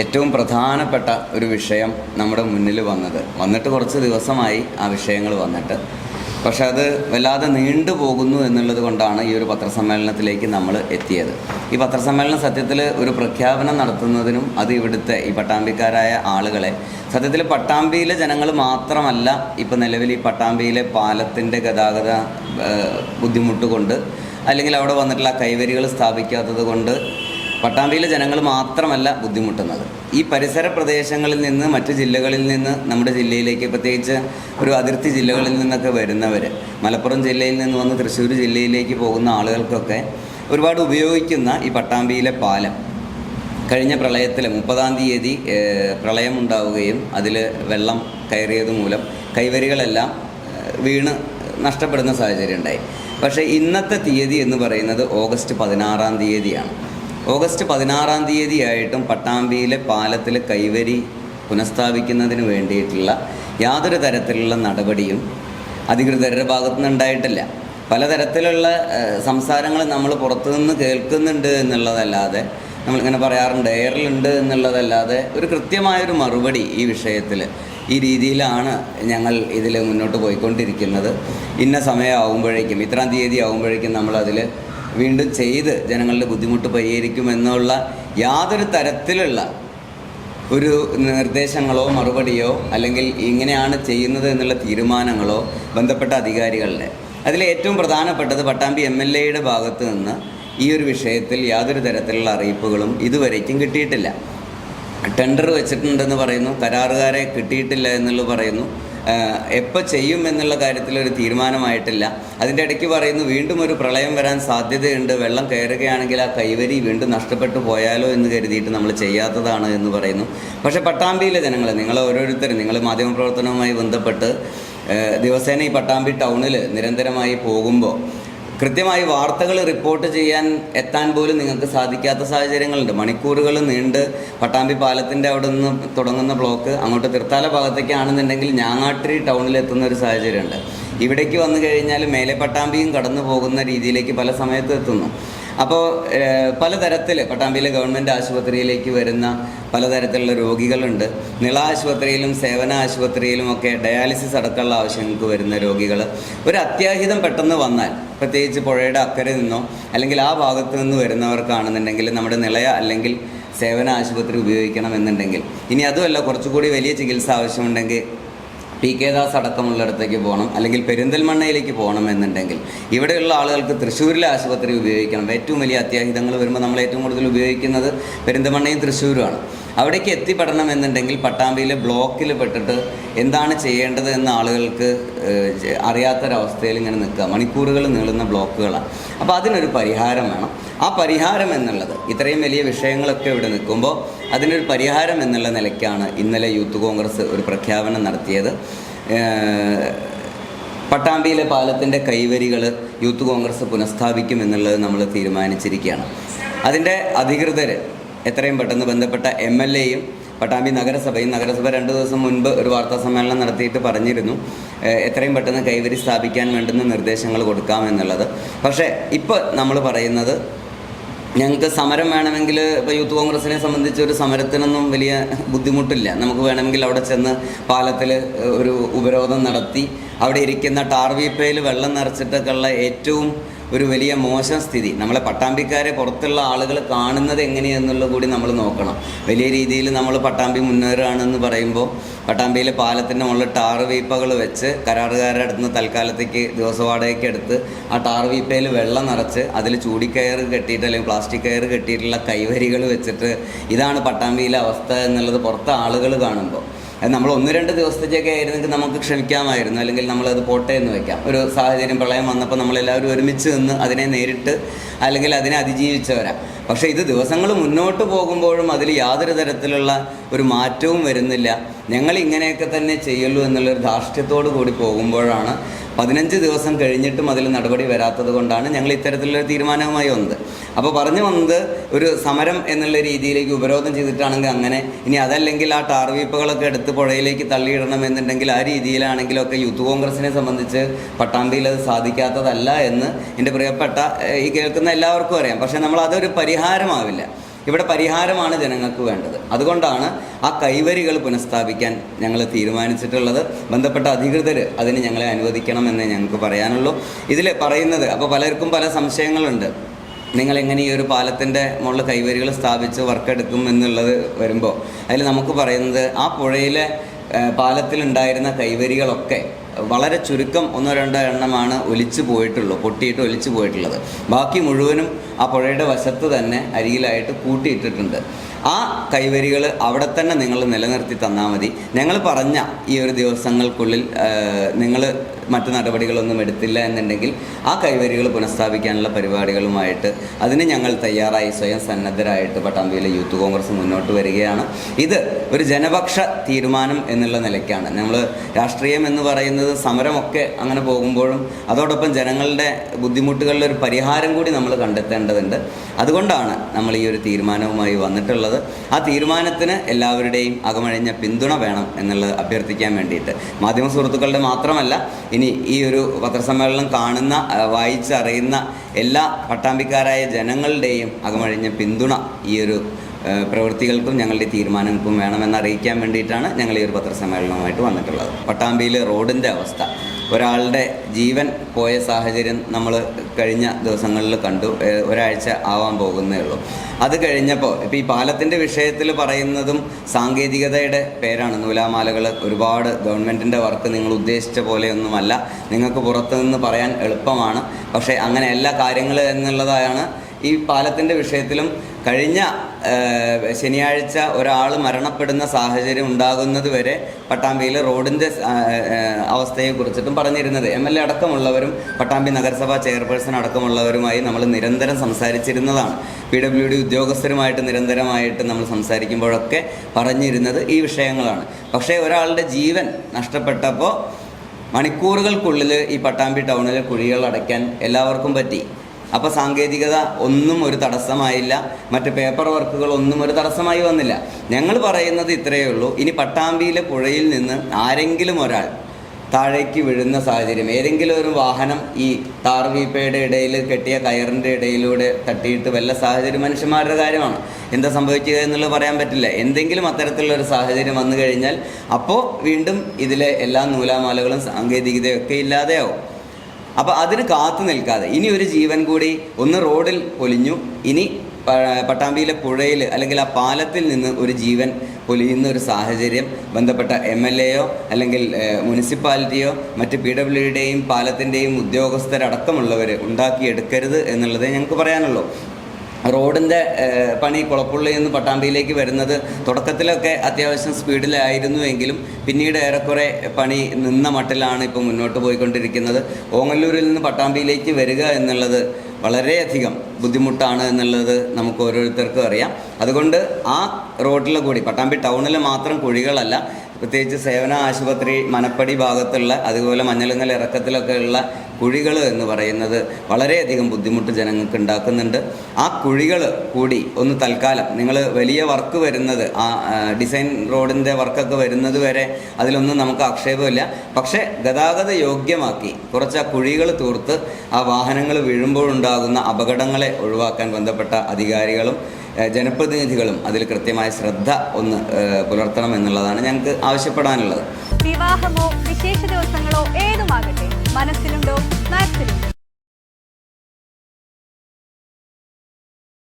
ഏറ്റവും പ്രധാനപ്പെട്ട ഒരു വിഷയം നമ്മുടെ മുന്നിൽ വന്നത്. വന്നിട്ട് കുറച്ച് ദിവസമായി ആ വിഷയങ്ങൾ വന്നിട്ട്. പക്ഷെ അത് വല്ലാതെ നീണ്ടു പോകുന്നു എന്നുള്ളത് കൊണ്ടാണ് ഈ ഒരു പത്രസമ്മേളനത്തിലേക്ക് നമ്മൾ എത്തിയത്. ഈ പത്രസമ്മേളനം സത്യത്തിൽ ഒരു പ്രഖ്യാപനം നടത്തുന്നതിനും അത് ഇവിടുത്തെ ഈ പട്ടാമ്പിക്കാരായ ആളുകളെ സത്യത്തിൽ പട്ടാമ്പിയിലെ ജനങ്ങൾ മാത്രമല്ല ഇപ്പം നിലവിൽ ഈ പട്ടാമ്പിയിലെ പാലത്തിന്റെ ഗതാഗത ബുദ്ധിമുട്ട് കൊണ്ട് അല്ലെങ്കിൽ അവിടെ വന്നിട്ടുള്ള കൈവരികൾ സ്ഥാപിക്കാത്തത് കൊണ്ട് പട്ടാമ്പിയിലെ ജനങ്ങൾ മാത്രമല്ല ബുദ്ധിമുട്ടുന്നത്. ഈ പരിസര പ്രദേശങ്ങളിൽ നിന്ന് മറ്റ് ജില്ലകളിൽ നിന്ന് നമ്മുടെ ജില്ലയിലേക്ക് പ്രത്യേകിച്ച് ഒരു അതിർത്തി ജില്ലകളിൽ നിന്നൊക്കെ വരുന്നവർ മലപ്പുറം ജില്ലയിൽ നിന്ന് വന്ന് തൃശ്ശൂർ ജില്ലയിലേക്ക് പോകുന്ന ആളുകൾക്കൊക്കെ ഒരുപാട് ഉപയോഗിക്കുന്ന ഈ പട്ടാമ്പിയിലെ പാലം. കഴിഞ്ഞ പ്രളയത്തിൽ മുപ്പതാം തീയതി പ്രളയമുണ്ടാവുകയും അതിൽ വെള്ളം കയറിയത് മൂലം കൈവരികളെല്ലാം വീണ് നഷ്ടപ്പെടുന്ന സാഹചര്യം ഉണ്ടായി. പക്ഷേ ഇന്നത്തെ തീയതി എന്ന് പറയുന്നത് ഓഗസ്റ്റ് പതിനാറാം തീയതിയാണ്. ഓഗസ്റ്റ് പതിനാറാം തീയതി ആയിട്ടും പട്ടാമ്പിയിലെ പാലത്തിലെ കൈവരി പുനഃസ്ഥാപിക്കുന്നതിന് വേണ്ടിയിട്ടുള്ള യാതൊരു തരത്തിലുള്ള നടപടിയും അധികൃതരുടെ ഭാഗത്തുനിന്ന് ഉണ്ടായിട്ടില്ല പലതരത്തിലുള്ള സംസാരങ്ങൾ നമ്മൾ പുറത്തുനിന്ന് കേൾക്കുന്നുണ്ട് എന്നുള്ളതല്ലാതെ നമ്മളിങ്ങനെ പറയാറുണ്ട് എയറിലുണ്ട് എന്നുള്ളതല്ലാതെ ഒരു കൃത്യമായൊരു മറുപടി ഈ വിഷയത്തിൽ ഈ രീതിയിലാണ് ഞങ്ങൾ ഇതിൽ മുന്നോട്ട് പോയിക്കൊണ്ടിരിക്കുന്നത്. ഇന്ന സമയമാകുമ്പോഴേക്കും ഇത്രാം തീയതി ആകുമ്പോഴേക്കും നമ്മളതിൽ വീണ്ടും ചെയ്ത് ജനങ്ങളുടെ ബുദ്ധിമുട്ട് പരിഹരിക്കുമെന്നുള്ള യാതൊരു തരത്തിലുള്ള ഒരു നിർദ്ദേശങ്ങളോ മറുപടിയോ അല്ലെങ്കിൽ ഇങ്ങനെയാണ് ചെയ്യുന്നത് എന്നുള്ള തീരുമാനങ്ങളോ ബന്ധപ്പെട്ട അധികാരികളുടെ. അതിൽ ഏറ്റവും പ്രധാനപ്പെട്ടത് പട്ടാമ്പി എം എൽ എയുടെ ഭാഗത്ത് നിന്ന് ഈ ഒരു വിഷയത്തിൽ യാതൊരു തരത്തിലുള്ള അറിയിപ്പുകളും ഇതുവരേക്കും കിട്ടിയിട്ടില്ല. ടെൻഡർ വെച്ചിട്ടുണ്ടെന്ന് പറയുന്നു കരാറുകാരെ കിട്ടിയിട്ടില്ല എന്നുള്ളത് പറയുന്നു. എപ്പോൾ ചെയ്യും എന്നുള്ള കാര്യത്തിൽ ഒരു തീരുമാനമായിട്ടില്ല. അതിന്റെ ഇടയ്ക്ക് പറയുന്നു വീണ്ടും ഒരു പ്രളയം വരാൻ സാധ്യതയുണ്ട്. വെള്ളം കയറുകയാണെങ്കിൽ ആ കൈവരി വീണ്ടും നഷ്ടപ്പെട്ടു പോയാലോ എന്ന് കരുതിയിട്ട് നമ്മൾ ചെയ്യാത്തതാണ് എന്ന് പറയുന്നു. പക്ഷേ പട്ടാമ്പിയിലെ ജനങ്ങൾ നിങ്ങൾ ഓരോരുത്തരും നിങ്ങൾ മാധ്യമപ്രവർത്തനവുമായി ബന്ധപ്പെട്ട് ദിവസേന ഈ പട്ടാമ്പി ടൗണിൽ നിരന്തരമായി പോകുമ്പോൾ കൃത്യമായി വാർത്തകൾ റിപ്പോർട്ട് ചെയ്യാൻ എത്താൻ പോലും നിങ്ങൾക്ക് സാധിക്കാത്ത സാഹചര്യങ്ങളുണ്ട്. മണിക്കൂറുകൾ നീണ്ട് പട്ടാമ്പി പാലത്തിന്റെ അവിടെ നിന്ന് തുടങ്ങുന്ന ബ്ലോക്ക് അങ്ങോട്ട് തീർത്താല ഭാഗത്തേക്കാണെന്നുണ്ടെങ്കിൽ ഞാങ്ങാട്ടിരി ടൗണിൽ എത്തുന്ന ഒരു സാഹചര്യമുണ്ട്. ഇവിടേക്ക് വന്നു കഴിഞ്ഞാൽ മേലെ പട്ടാമ്പിയും കടന്നു പോകുന്ന രീതിയിലേക്ക് പല സമയത്ത് എത്തുന്നു. അപ്പോൾ പലതരത്തിൽ പട്ടാമ്പിയിലെ ഗവൺമെന്റ് ആശുപത്രിയിലേക്ക് വരുന്ന പലതരത്തിലുള്ള രോഗികളുണ്ട്. നിള ആശുപത്രിയിലും സേവന ആശുപത്രിയിലും ഒക്കെ ഡയാലിസിസ് അടക്കമുള്ള ആവശ്യങ്ങൾക്ക് വരുന്ന രോഗികൾ. ഒരു അത്യാഹിതം പെട്ടെന്ന് വന്നാൽ പ്രത്യേകിച്ച് പുഴയുടെ അക്കരെ നിന്നോ അല്ലെങ്കിൽ ആ ഭാഗത്ത് നിന്ന് വരുന്നവർക്കാണെന്നുണ്ടെങ്കിൽ നമ്മുടെ നിളയ അല്ലെങ്കിൽ സേവന ആശുപത്രി ഉപയോഗിക്കണം എന്നുണ്ടെങ്കിൽ ഇനി അതുമല്ല കുറച്ചുകൂടി വലിയ ചികിത്സ ആവശ്യമുണ്ടെങ്കിൽ പി കെ ദാസ് അടക്കമുള്ളിടത്തേക്ക് പോകണം അല്ലെങ്കിൽ പെരിന്തൽമണ്ണയിലേക്ക് പോകണം എന്നുണ്ടെങ്കിൽ ഇവിടെയുള്ള ആളുകൾക്ക് തൃശ്ശൂരിലെ ആശുപത്രി ഉപയോഗിക്കണം. ഏറ്റവും വലിയ അത്യാഹിതങ്ങൾ വരുമ്പോൾ നമ്മൾ ഏറ്റവും കൂടുതൽ ഉപയോഗിക്കുന്നത് പെരിന്തൽമണ്ണയും തൃശ്ശൂരുമാണ്. അവിടേക്ക് എത്തിപ്പെടണം എന്നുണ്ടെങ്കിൽ പട്ടാമ്പിയിലെ ബ്ലോക്കിൽ പെട്ടിട്ട് എന്താണ് ചെയ്യേണ്ടത് എന്ന് ആളുകൾക്ക് അറിയാത്തൊരവസ്ഥയിൽ ഇങ്ങനെ നിൽക്കുക. മണിക്കൂറുകൾ നീളുന്ന ബ്ലോക്കുകളാണ്. അപ്പോൾ അതിനൊരു പരിഹാരം വേണം. ആ പരിഹാരം എന്നുള്ളത് ഇത്രയും വലിയ വിഷയങ്ങളൊക്കെ ഇവിടെ നിൽക്കുമ്പോൾ അതിനൊരു പരിഹാരം എന്നുള്ള നിലയ്ക്കാണ് ഇന്നലെ യൂത്ത് കോൺഗ്രസ് ഒരു പ്രഖ്യാപനം നടത്തിയത്. പട്ടാമ്പിയിലെ പാലത്തിന്റെ കൈവരികൾ യൂത്ത് കോൺഗ്രസ് പുനഃസ്ഥാപിക്കും എന്നുള്ളത് നമ്മൾ തീരുമാനിച്ചിരിക്കുകയാണ്. അതിന്റെ അധികൃതർ എത്രയും പെട്ടെന്ന് ബന്ധപ്പെട്ട എം എൽ എയും പട്ടാമ്പി നഗരസഭയും നഗരസഭ രണ്ട് ദിവസം മുൻപ് ഒരു വാർത്താ സമ്മേളനം നടത്തിയിട്ട് പറഞ്ഞിരുന്നു. എത്രയും പെട്ടെന്ന് കൈവരി സ്ഥാപിക്കാൻ വേണ്ടുന്ന നിർദ്ദേശങ്ങൾ കൊടുക്കാമെന്നുള്ളത് പക്ഷേ ഇപ്പോൾ നമ്മൾ പറയുന്നത് ഞങ്ങൾക്ക് സമരം വേണമെങ്കിൽ ഇപ്പോൾ യൂത്ത് കോൺഗ്രസിനെ സംബന്ധിച്ച് ഒരു സമരത്തിനൊന്നും വലിയ ബുദ്ധിമുട്ടില്ല. നമുക്ക് വേണമെങ്കിൽ അവിടെ ചെന്ന് പാലത്തിൽ ഒരു ഉപരോധം നടത്തി. അവിടെ ഇരിക്കുന്ന ടാർവീപ്പയിൽ വെള്ളം നിറച്ചിട്ടൊക്കെയുള്ള ഏറ്റവും ഒരു വലിയ മോശം സ്ഥിതി. നമ്മളെ പട്ടാമ്പിക്കാരെ പുറത്തുള്ള ആളുകൾ കാണുന്നത് എങ്ങനെയെന്നുള്ളത് കൂടി നമ്മൾ നോക്കണം. വലിയ രീതിയിൽ നമ്മൾ പട്ടാമ്പി മുന്നേറുകയാണെന്ന് പറയുമ്പോൾ പട്ടാമ്പിയിലെ പാലത്തിന്റെ മുകളിൽ ടാർ വീപ്പകൾ വെച്ച് കരാറുകാരുടെ അടുത്ത് നിന്ന് തൽക്കാലത്തേക്ക് ദിവസവാടകയ്ക്ക് എടുത്ത് ആ ടാർ വീപ്പയിൽ വെള്ളം നിറച്ച് അതിൽ ചൂടിക്കയർ കെട്ടിയിട്ട് അല്ലെങ്കിൽ പ്ലാസ്റ്റിക് കയർ കെട്ടിയിട്ടുള്ള കൈവരികൾ വെച്ചിട്ട് ഇതാണ് പട്ടാമ്പിയിലെ അവസ്ഥ എന്നുള്ളത് പുറത്തെ ആളുകൾ കാണുമ്പോൾ നമ്മൾ ഒന്ന് രണ്ട് ദിവസത്തേക്കൊക്കെ ആയിരുന്നെങ്കിൽ നമുക്ക് ക്ഷമിക്കാമായിരുന്നു അല്ലെങ്കിൽ നമ്മളത് പോട്ടെ എന്ന് വെക്കാം. ഒരു സാഹചര്യം പ്രളയം വന്നപ്പോൾ നമ്മളെല്ലാവരും ഒരുമിച്ച് നിന്ന് അതിനെ നേരിട്ട് അല്ലെങ്കിൽ അതിനെ അതിജീവിച്ചവരാ. പക്ഷേ ഇത് ദിവസങ്ങൾ മുന്നോട്ട് പോകുമ്പോഴും അതിൽ യാതൊരു തരത്തിലുള്ള ഒരു മാറ്റവും വരുന്നില്ല. ഞങ്ങൾ ഇങ്ങനെയൊക്കെ തന്നെ ചെയ്യുള്ളൂ എന്നുള്ളൊരു ധാർഷ്ട്യത്തോടു കൂടി പോകുമ്പോഴാണ് പതിനഞ്ച് ദിവസം കഴിഞ്ഞിട്ടും അതിൽ നടപടി വരാത്തത് കൊണ്ടാണ് ഞങ്ങൾ ഇത്തരത്തിലുള്ള തീരുമാനവുമായി വന്നത്. അപ്പോൾ പറഞ്ഞു വന്നത് ഒരു സമരം എന്നുള്ള രീതിയിലേക്ക് ഉപരോധം ചെയ്തിട്ടാണെങ്കിൽ അങ്ങനെ. ഇനി അതല്ലെങ്കിൽ ആ ടാർവീപ്പുകളൊക്കെ എടുത്ത് പുഴയിലേക്ക് തള്ളിയിടണം എന്നുണ്ടെങ്കിൽ ആ രീതിയിലാണെങ്കിലൊക്കെ യൂത്ത് കോൺഗ്രസിനെ സംബന്ധിച്ച് പട്ടാമ്പിയിൽ അത് സാധിക്കാത്തതല്ല എന്ന് എന്റെ പ്രിയപ്പെട്ട ഈ കേൾക്കുന്ന എല്ലാവർക്കും അറിയാം. പക്ഷേ നമ്മൾ അതൊരു പരിഹാരമാവില്ല. ഇവിടെ പരിഹാരമാണ് ജനങ്ങൾക്ക് വേണ്ടത്. അതുകൊണ്ടാണ് ആ കൈവരികൾ പുനഃസ്ഥാപിക്കാൻ ഞങ്ങൾ തീരുമാനിച്ചിട്ടുള്ളത്. ബന്ധപ്പെട്ട അധികൃതർ അതിന് ഞങ്ങളെ അനുവദിക്കണം അനുവദിക്കണമെന്ന് ഞങ്ങൾക്ക് പറയാനുള്ളൂ. ഇതിൽ പറയുന്നത് അപ്പോൾ പലർക്കും പല സംശയങ്ങളുണ്ട്. നിങ്ങൾ എങ്ങനെ ഈ ഒരു പാലത്തിന്റെ മുകളിൽ കൈവരികൾ സ്ഥാപിച്ച് വർക്കെടുക്കും എന്നുള്ളത് വരുമ്പോൾ അതിൽ നമുക്ക് പറയുന്നത് ആ പുഴയിലെ പാലത്തിലുണ്ടായിരുന്ന കൈവരികളൊക്കെ വളരെ ചുരുക്കം ഒന്നോ രണ്ടോ എണ്ണമാണ് ഒലിച്ചു പോയിട്ടുള്ളൂ പൊട്ടിയിട്ട് ഒലിച്ചു പോയിട്ടുള്ളത്. ബാക്കി മുഴുവനും ആ പുഴയുടെ വശത്ത് തന്നെ അരികിലായിട്ട് കൂട്ടിയിട്ടിട്ടുണ്ട്. ആ കൈവരികൾ അവിടെ തന്നെ നിങ്ങൾ നിലനിർത്തി തന്നാൽ മതി. ഞങ്ങൾ പറഞ്ഞ ഈ ഒരു ദിവസങ്ങൾക്കുള്ളിൽ നിങ്ങൾ മറ്റു നടപടികളൊന്നും എടുത്തില്ല എന്നുണ്ടെങ്കിൽ ആ കൈവരികൾ പുനഃസ്ഥാപിക്കാനുള്ള പരിപാടികളുമായിട്ട് അതിന് ഞങ്ങൾ തയ്യാറായി സ്വയം സന്നദ്ധരായിട്ട് പട്ടാമ്പിയിലെ യൂത്ത് കോൺഗ്രസ് മുന്നോട്ട് വരികയാണ്. ഇത് ഒരു ജനപക്ഷ തീരുമാനം എന്നുള്ള നിലയ്ക്കാണ്. നമ്മൾ രാഷ്ട്രീയം എന്ന് പറയുന്നത് സമരമൊക്കെ അങ്ങനെ പോകുമ്പോഴും അതോടൊപ്പം ജനങ്ങളുടെ ബുദ്ധിമുട്ടുകളിൽ ഒരു പരിഹാരം കൂടി നമ്മൾ കണ്ടെത്തേണ്ടതുണ്ട്. അതുകൊണ്ടാണ് നമ്മൾ ഈ ഒരു തീരുമാനവുമായി വന്നിട്ടുള്ളത്. ആ തീരുമാനത്തിന് എല്ലാവരുടെയും അകമഴിഞ്ഞ പിന്തുണ വേണം എന്നുള്ളത് അഭ്യർത്ഥിക്കാൻ വേണ്ടിയിട്ട്. മാധ്യമ സുഹൃത്തുക്കളുടെ മാത്രമല്ല ഇനി ഈ ഒരു പത്രസമ്മേളനം കാണുന്ന വായിച്ചറിയുന്ന എല്ലാ പട്ടാമ്പിക്കാരായ ജനങ്ങളുടെയും അകമഴിഞ്ഞ പിന്തുണ ഈ ഒരു പ്രവൃത്തികൾക്കും ഞങ്ങളുടെ തീരുമാനങ്ങൾക്കും വേണമെന്ന് അറിയിക്കാൻ വേണ്ടിയിട്ടാണ് ഞങ്ങൾ ഈ ഒരു പത്രസമ്മേളനവുമായിട്ട് വന്നിട്ടുള്ളത്. പട്ടാമ്പിയിലെ റോഡിന്റെ അവസ്ഥ. ഒരാളുടെ ജീവൻ പോയ സാഹചര്യം നമ്മൾ കഴിഞ്ഞ ദിവസങ്ങളിൽ കണ്ടു. ഒരാഴ്ച ആവാൻ പോകുന്നേ ഉള്ളൂ. അത് കഴിഞ്ഞപ്പോൾ ഇപ്പോൾ ഈ പാലത്തിന്റെ വിഷയത്തിൽ പറയുന്നതും സാങ്കേതികതയുടെ പേരാണ്. നൂലാമാലകൾ ഒരുപാട് ഗവൺമെന്റിന്റെ വർക്ക് നിങ്ങൾ ഉദ്ദേശിച്ച പോലെയൊന്നുമല്ല. നിങ്ങൾക്ക് പുറത്തുനിന്ന് പറയാൻ എളുപ്പമാണ്. പക്ഷേ അങ്ങനെ എല്ലാ കാര്യങ്ങളും എന്നുള്ളതാണ് ഈ പാലത്തിന്റെ വിഷയത്തിലും കഴിഞ്ഞ ശനിയാഴ്ച ഒരാൾ മരണപ്പെടുന്ന സാഹചര്യം ഉണ്ടാകുന്നത് വരെ പട്ടാമ്പിയിലെ റോഡിന്റെ അവസ്ഥയെ കുറിച്ചിട്ടും പറഞ്ഞിരുന്നത്. എം എൽ എ അടക്കമുള്ളവരും പട്ടാമ്പി നഗരസഭാ ചെയർപേഴ്സൺ അടക്കമുള്ളവരുമായി നമ്മൾ നിരന്തരം സംസാരിച്ചിരുന്നതാണ്. പി ഡബ്ല്യു ഡി ഉദ്യോഗസ്ഥരുമായിട്ട് നിരന്തരമായിട്ട് നമ്മൾ സംസാരിക്കുമ്പോഴൊക്കെ പറഞ്ഞിരുന്നത് ഈ വിഷയങ്ങളാണ്. പക്ഷേ ഒരാളുടെ ജീവൻ നഷ്ടപ്പെട്ടപ്പോൾ മണിക്കൂറുകൾക്കുള്ളിൽ ഈ പട്ടാമ്പി ടൗണിലെ കുഴികൾ അടയ്ക്കാൻ എല്ലാവർക്കും പറ്റി. അപ്പോൾ സാങ്കേതികത ഒന്നും ഒരു തടസ്സമായില്ല. മറ്റ് പേപ്പർ വർക്കുകൾ ഒന്നും ഒരു തടസ്സമായി വന്നില്ല. ഞങ്ങൾ പറയുന്നത് ഇത്രയേ ഉള്ളൂ. ഇനി പട്ടാമ്പിയിലെ പുഴയിൽ നിന്ന് ആരെങ്കിലും ഒരാൾ താഴേക്ക് വീഴുന്ന സാഹചര്യം ഏതെങ്കിലും ഒരു വാഹനം ഈ താർവീപ്പയുടെ ഇടയിൽ കെട്ടിയ കയറിന്റെ ഇടയിലൂടെ തട്ടിയിട്ട് വല്ല സാഹചര്യം മനുഷ്യന്മാരുടെ കാര്യമാണ്. എന്താ സംഭവിക്കുക എന്നുള്ളത് പറയാൻ പറ്റില്ല. എന്തെങ്കിലും അത്തരത്തിലുള്ള ഒരു സാഹചര്യം വന്നു കഴിഞ്ഞാൽ അപ്പോൾ വീണ്ടും ഇതിലെ എല്ലാ നൂലാമാലകളും സാങ്കേതികതയൊക്കെ ഇല്ലാതെയാവും. അപ്പോൾ അതിന് കാത്തു നിൽക്കാതെ. ഇനി ഒരു ജീവൻ കൂടി ഒന്ന് റോഡിൽ പൊലിഞ്ഞു. ഇനി പട്ടാമ്പിയിലെ പുഴയിൽ അല്ലെങ്കിൽ ആ പാലത്തിൽ നിന്ന് ഒരു ജീവൻ പൊലിയുന്ന ഒരു സാഹചര്യം ബന്ധപ്പെട്ട എം എൽ എയോ അല്ലെങ്കിൽ മുനിസിപ്പാലിറ്റിയോ മറ്റ് പി ഡബ്ല്യു ഡിയുടെയും പാലത്തിന്റെയും ഉദ്യോഗസ്ഥരടക്കമുള്ളവർ ഉണ്ടാക്കിയെടുക്കരുത് എന്നുള്ളതേ ഞങ്ങൾക്ക് പറയാനുള്ളൂ. റോഡിന്റെ പണി കുളപ്പുള്ളിൽ നിന്ന് പട്ടാമ്പിയിലേക്ക് വരുന്നത് തുടക്കത്തിലൊക്കെ അത്യാവശ്യം സ്പീഡിലായിരുന്നു എങ്കിലും പിന്നീട് ഏറെക്കുറെ പണി നിന്ന മട്ടിലാണ് ഇപ്പോൾ മുന്നോട്ട് പോയിക്കൊണ്ടിരിക്കുന്നത്. ഓങ്ങല്ലൂരിൽ നിന്ന് പട്ടാമ്പിയിലേക്ക് വരിക എന്നുള്ളത് വളരെയധികം ബുദ്ധിമുട്ടാണ് എന്നുള്ളത് നമുക്ക് ഓരോരുത്തർക്കും അറിയാം. അതുകൊണ്ട് ആ റോഡിലെ കൂടി പട്ടാമ്പി ടൗണിലെ മാത്രം കുഴികളല്ല പ്രത്യേകിച്ച് സേവന ആശുപത്രി മനപ്പടി ഭാഗത്തുള്ള അതുപോലെ മഞ്ഞളുങ്ങൽ ഇറക്കത്തിലൊക്കെയുള്ള കുഴികൾ എന്ന് പറയുന്നത് വളരെയധികം ബുദ്ധിമുട്ട് ജനങ്ങൾക്ക് ഉണ്ടാക്കുന്നുണ്ട്. ആ കുഴികൾ കൂടി ഒന്ന് തൽക്കാലം നിങ്ങൾ വലിയ വർക്ക് വരുന്നത് ആ ഡിസൈൻ റോഡിന്റെ വർക്കൊക്കെ വരുന്നത് വരെ അതിലൊന്നും നമുക്ക് ആക്ഷേപമില്ല. പക്ഷേ ഗതാഗത യോഗ്യമാക്കി കുറച്ച് ആ കുഴികൾ തൂർത്ത് ആ വാഹനങ്ങൾ വീഴുമ്പോഴുണ്ടാകുന്ന അപകടങ്ങളെ ഒഴിവാക്കാൻ ബന്ധപ്പെട്ട അധികാരികളും ജനപ്രതിനിധികളും അതിൽ കൃത്യമായ ശ്രദ്ധ ഒന്ന് പുലർത്തണം എന്നുള്ളതാണ് ഞങ്ങൾക്ക് ആവശ്യപ്പെടാനുള്ളത്. വിവാഹമോ വിശേഷ ദിവസങ്ങളോ ഏതുമാകട്ടെ മനസ്സിലുണ്ട്